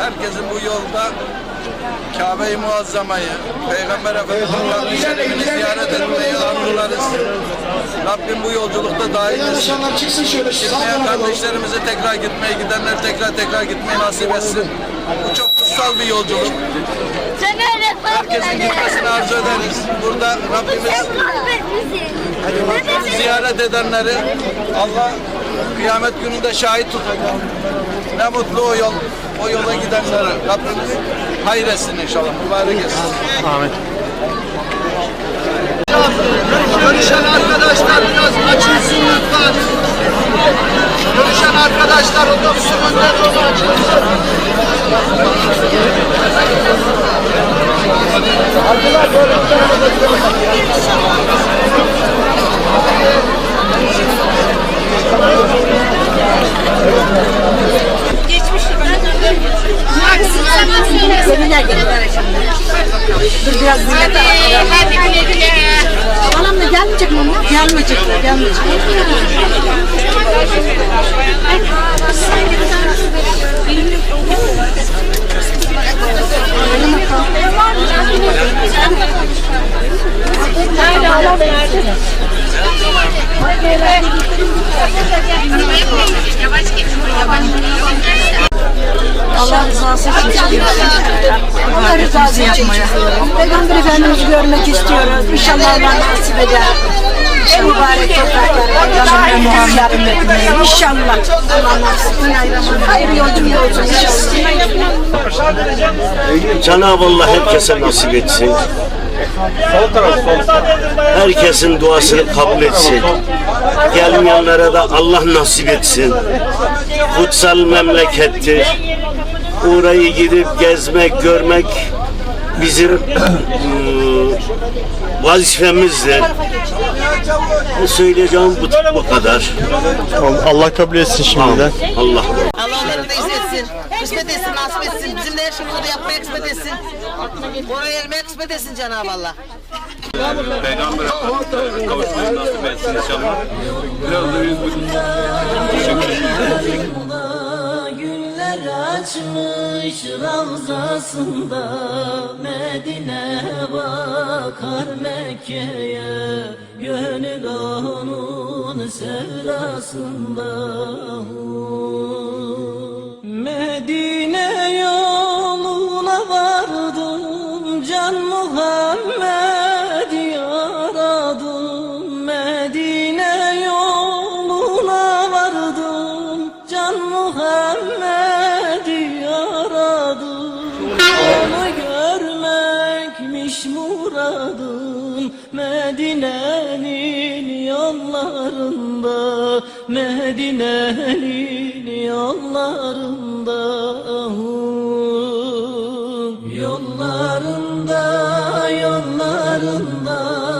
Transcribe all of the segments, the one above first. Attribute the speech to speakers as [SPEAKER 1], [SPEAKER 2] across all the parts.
[SPEAKER 1] herkesin bu yolda Kabe-i Muazzama'yı, Peygamber Efendimiz'in kabri şerifini ziyaret etmeyi arzularız. Rabbim bu yolculukta dahil etsin. Gitmeyen kardeşlerimize tekrar gitmeyi, gidenler tekrar tekrar gitmeyi nasip etsin. Bu çok kutsal bir yolculuk. Herkesin gitmesini arzu ederiz. Burada Rabbimiz ziyaret edenleri Allah kıyamet gününde şahit tutacak. Ne mutlu o yol, o yola gidenlere. Rabbimiz hayır etsin inşallah, mübarek etsin.
[SPEAKER 2] Ahmet.
[SPEAKER 1] Görüşen arkadaşlar biraz açılsın lütfen. Görüşen arkadaşlar otobüsün önüne doğru açılsın.
[SPEAKER 3] Sevinler Gelmeyecekler, gelmeyecekler. Allah rızası için çıkıyoruz. Allah rızası için çıkıyoruz. Peygamber Efendimiz'i görmek istiyoruz. İnşallah Allah nasip eder. Mübarek toprakları Peygamber Muhammed'in ümmetine. İnşallah Allah nasip eder. Hayırlı yolculuk olsun inşallah.
[SPEAKER 4] Cenab-ı Allah herkese nasip etsin. Herkesin duasını kabul etsin. Gelmeyenlere de Allah nasip etsin. Kutsal memlekettir. Orayı gidip gezmek, görmek bizim eee, vazifemizdir. Söyleyeceğim bu, bu kadar.
[SPEAKER 2] Allah kabul etsin şimdiden.
[SPEAKER 4] Allah
[SPEAKER 5] Allah onları izletsin. Kısmet etsin, nasip etsin. Bizim de her şeyimizi de yapmaya kısmet etsin. Oraya ermeye kısmet etsin Cenab-ı Allah.
[SPEAKER 6] Peygamber Efendimiz'e kavuşmayı nasip etsin inşallah. Biraz da yüz
[SPEAKER 7] Güller açmış ravzasında Medine bakar Mekke'ye Gönül onun sevdasında. Medine yoluna vardım Can Muhammed yaradım Medine yoluna vardım Can Muhammed muradım Medine'nin yollarında Medine'nin yollarında Yollarında, yollarında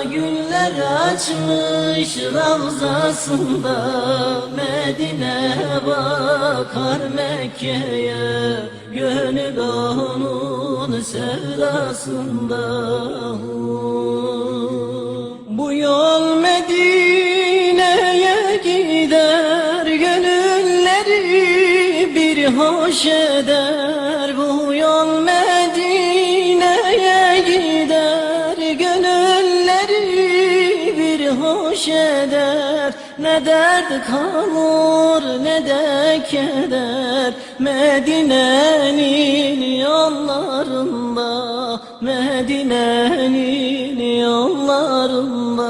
[SPEAKER 7] Güller açmış ravzasında Medine bakar Mekke'ye. Gönül onun sevdasında Bu yol Medine'ye gider Gönülleri bir hoş eder hoş eder. Ne dert kalır ne de keder. Medine'nin yollarında Medine'nin Yollarında,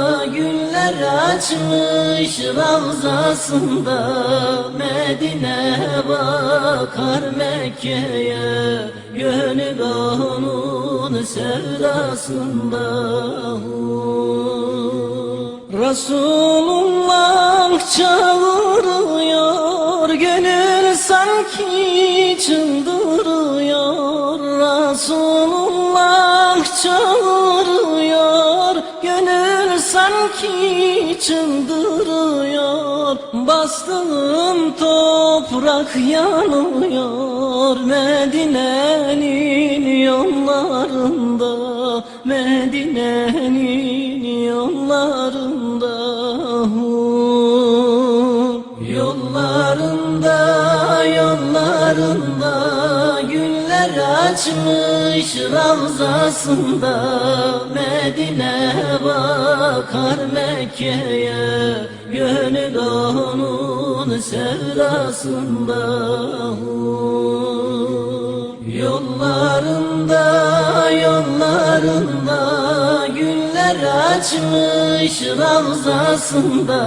[SPEAKER 7] açmış Ravzasında Medine bakar Mekke'ye Gönül onun sevdasında. Resulullah çağırıyor Gönül sanki çıldırıyor. Resulullah çağırıyor sanki çıldırıyor. Bastığım toprak yanıyor. Medine'nin yollarında Medine'nin yollarında. Yollarında, yollarında açmış Ravzasında Medine bakar Mekke'ye Gönül onun sevdasında açmış Ravzasında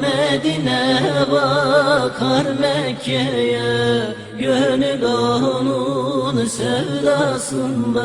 [SPEAKER 7] Medine bakar Mekke'ye Gönül onun sevdasında